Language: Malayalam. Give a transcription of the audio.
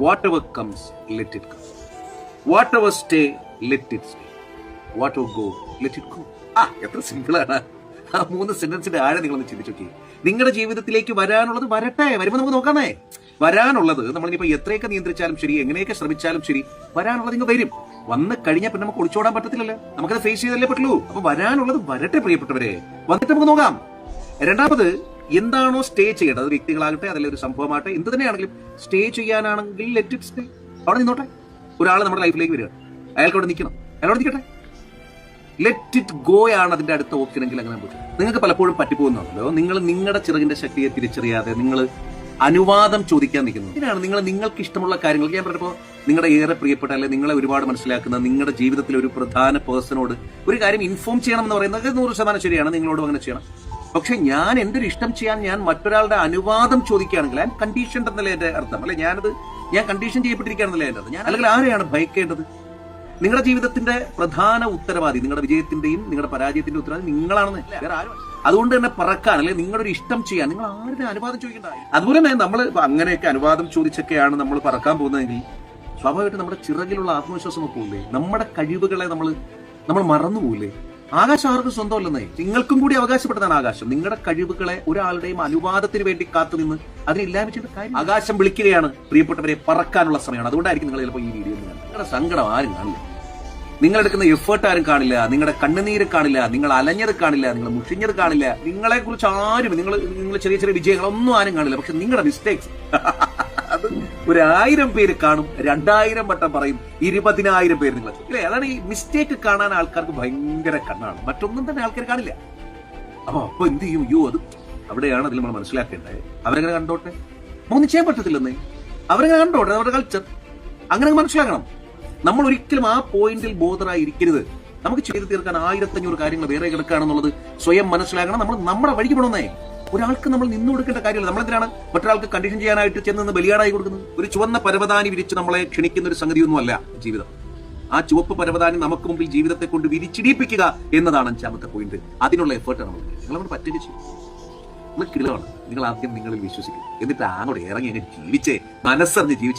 Whatever comes let it come whatever stay let it stay whatever go let it go ആ എത്ര സിമ്പിളാണ്. ആ മൂന്ന് സെന്റൻസിന്റെ ആഴം നിങ്ങളൊന്ന് ചിന്തിച്ചു നോക്കി നിങ്ങളുടെ ജീവിതത്തിലേക്ക് വരാനുള്ളത് വരട്ടെ. വരുമ്പോൾ നമുക്ക് നോക്കാമേ. വരാനുള്ളത് നമ്മളിപ്പോ എത്രയൊക്കെ നിയന്ത്രിച്ചാലും ശരി എങ്ങനെയൊക്കെ ശ്രമിച്ചാലും ശരി വരാനുള്ളത് നിങ്ങൾ വരും. വന്ന് കഴിഞ്ഞാൽ പിന്നെ നമുക്ക് ഒളിച്ചോടാൻ പറ്റത്തില്ലല്ലോ. നമുക്കത് ഫേസ് ചെയ്തല്ലേ പറ്റുള്ളൂ. അപ്പൊ വരാനുള്ളത് വരട്ടെ പ്രിയപ്പെട്ടവരെ. വന്നിട്ട് നമുക്ക് നോക്കാം. രണ്ടാമത് എന്താണോ സ്റ്റേ ചെയ്യേണ്ടത്? അത് വ്യക്തികളാകട്ടെ അതിലെ ഒരു സംഭവമാകട്ടെ. എന്ത് തന്നെയാണെങ്കിലും സ്റ്റേ ചെയ്യാനാണെങ്കിൽ ലെറ്റ് ഇറ്റ് സ്റ്റേ അവിടെ നിന്നോട്ടെ. ഒരാൾ നമ്മുടെ ലൈഫിലേക്ക് വരിക. അയാൾക്ക് അവിടെ നിൽക്കണം. അയാളോട് നിൽക്കട്ടെ. ലെറ്റ് ഇറ്റ് ഗോ ആണ് അതിന്റെ അടുത്ത ഓപ്ഷൻ എങ്കിൽ അങ്ങനെ പറ്റും നിങ്ങൾക്ക് പലപ്പോഴും പറ്റിപ്പോകുന്നുണ്ടല്ലോ. നിങ്ങൾ നിങ്ങളുടെ ചിറകിന്റെ ശക്തിയെ തിരിച്ചറിയാതെ നിങ്ങൾ അനുവാദം ചോദിക്കാൻ നിൽക്കുന്നത് ഇതിനാണ് നിങ്ങൾ നിങ്ങൾക്ക് ഇഷ്ടമുള്ള കാര്യങ്ങൾ. ഞാൻ പറഞ്ഞപ്പോൾ നിങ്ങളുടെ ഏറെ പ്രിയപ്പെട്ട അല്ലെങ്കിൽ നിങ്ങളെ ഒരുപാട് മനസ്സിലാക്കുന്ന നിങ്ങളുടെ ജീവിതത്തിൽ ഒരു പ്രധാന പേഴ്സണോട് ഒരു കാര്യം ഇൻഫോം ചെയ്യണം എന്ന് പറയുന്നത് നൂറ് ശതമാനം ശരിയാണ്. നിങ്ങളോടും അങ്ങനെ ചെയ്യണം. പക്ഷെ ഞാൻ എന്തൊരു ഒരു ഇഷ്ടം ചെയ്യാൻ ഞാൻ മറ്റൊരാളുടെ അനുവാദം ചോദിക്കുകയാണെങ്കിൽ ഞാൻ കണ്ടീഷൻ എന്നല്ലേ എന്റെ അർത്ഥം. അല്ലെ ഞാനത് ഞാൻ കണ്ടീഷൻ ചെയ്യപ്പെട്ടിരിക്കുകയാണെന്നല്ലേ അർത്ഥം. ഞാൻ അല്ലെങ്കിൽ ആരെയാണ് ഭയക്കേണ്ടത്? നിങ്ങളുടെ ജീവിതത്തിന്റെ പ്രധാന ഉത്തരവാദി നിങ്ങളുടെ വിജയത്തിന്റെയും നിങ്ങളുടെ പരാജയത്തിന്റെ ഉത്തരവാദി നിങ്ങളാണെന്ന്. വേറെ ആരും അതുകൊണ്ട് തന്നെ പറക്കാൻ അല്ലെ നിങ്ങളുടെ ഒരു ഇഷ്ടം ചെയ്യാൻ നിങ്ങൾ ആരുടെ അനുവാദം ചോദിക്കേണ്ട അതുപോലെ തന്നെ നമ്മൾ അങ്ങനെയൊക്കെ അനുവാദം ചോദിച്ചൊക്കെയാണ് നമ്മൾ പറക്കാൻ പോകുന്നതെങ്കിൽ സ്വാഭാവികമായിട്ട് നമ്മുടെ ചിറകിലുള്ള ആത്മവിശ്വാസം ഒക്കെ പോകില്ലേ നമ്മുടെ കഴിവുകളെ നമ്മൾ നമ്മൾ മറന്നു പോകില്ലേ ആകാശം ആർക്കും സ്വന്തമല്ലെന്നേ. നിങ്ങൾക്കും കൂടി അവകാശപ്പെട്ടതാണ് ആകാശം. നിങ്ങളുടെ കഴിവുകളെ ഒരാളുടെയും അനുവാദത്തിന് വേണ്ടി കാത്തു നിന്ന് അതിനെ കാര്യം ആകാശം വിളിക്കുകയാണ്. പ്രിയപ്പെട്ടവരെ പറക്കാനുള്ള സമയമാണ്. അതുകൊണ്ടായിരിക്കും നിങ്ങൾ ചിലപ്പോൾ ഈ വീഡിയോ നിങ്ങളുടെ സങ്കടം ആരും കാണില്ല. നിങ്ങൾ എടുക്കുന്ന എഫേർട്ട് ആരും കാണില്ല. നിങ്ങളുടെ കണ്ണുനീര് കാണില്ല. നിങ്ങൾ അലഞ്ഞത് കാണില്ല. നിങ്ങൾ മുഷിഞ്ഞത് കാണില്ല. നിങ്ങളെ കുറിച്ച് ആരും നിങ്ങൾ നിങ്ങൾ ചെറിയ ചെറിയ വിജയങ്ങളൊന്നും ആരും കാണില്ല. പക്ഷെ നിങ്ങളുടെ മിസ്റ്റേക്സ് ഒരു ആയിരം പേര് കാണും രണ്ടായിരം വട്ടം പറയും ഇരുപതിനായിരം പേര് നിങ്ങൾ ഇല്ലേ? അതാണ് ഈ മിസ്റ്റേക്ക് കാണാൻ ആൾക്കാർക്ക് ഭയങ്കര കണ്ണാണ്. മറ്റൊന്നും തന്നെ ആൾക്കാർ കാണില്ല. അപ്പൊ അപ്പൊ എന്ത് ചെയ്യും? അയ്യോ അത് അവിടെയാണ് അതിൽ നമ്മൾ മനസ്സിലാക്കേണ്ടത്. അവരങ്ങനെ കണ്ടോട്ടെ? ഒന്നും ചെയ്യാൻ പറ്റത്തില്ലെന്നേ. അവരങ്ങനെ കണ്ടോട്ടെ? അവരുടെ കൾച്ചർ അങ്ങനെ മനസ്സിലാക്കണം. നമ്മൾ ഒരിക്കലും ആ പോയിന്റിൽ ബോധറായി ഇരിക്കരുത് നമുക്ക് ചെയ്തു തീർക്കാൻ ആയിരത്തഞ്ഞൂറ് കാര്യങ്ങൾ വേറെ കിടക്കുകയാണെന്നുള്ളത് സ്വയം മനസ്സിലാക്കണം. നമ്മൾ നമ്മുടെ വഴിക്ക് പോകണമെന്നേ ഒരാൾക്ക് നമ്മൾ നിന്നു കൊടുക്കേണ്ട കാര്യമില്ല. നമ്മളെന്തിനാണ് മറ്റൊരാൾക്ക് കണ്ടീഷൻ ചെയ്യാനായിട്ട് ചെന്ന് നിന്ന് ബലിയാടായി കൊടുക്കുന്നത്? ഒരു ചുവന്ന പരവതാനി വിരിച്ച് നമ്മളെ ക്ഷണിക്കുന്ന ഒരു സംഗതിയൊന്നുമല്ല ജീവിതം. ആ ചുവപ്പ് പരവതാനി നമുക്ക് മുമ്പിൽ ജീവിതത്തെ കൊണ്ട് വിരിച്ചിടിപ്പിക്കുക എന്നതാണ് അഞ്ചാമത്തെ പോയിന്റ് അതിനുള്ള എഫേർട്ട് നമ്മൾ നിങ്ങൾ അവിടെ പറ്റുക ചെയ്യും. നിങ്ങൾ നിങ്ങൾ ആദ്യം നിങ്ങളിൽ വിശ്വസിക്കും. എന്നിട്ട് അങ്ങോട്ട് ഇറങ്ങി അങ്ങനെ ജീവിച്ചേ മനസ്സറിഞ്ഞ് ജീവിച്ചേ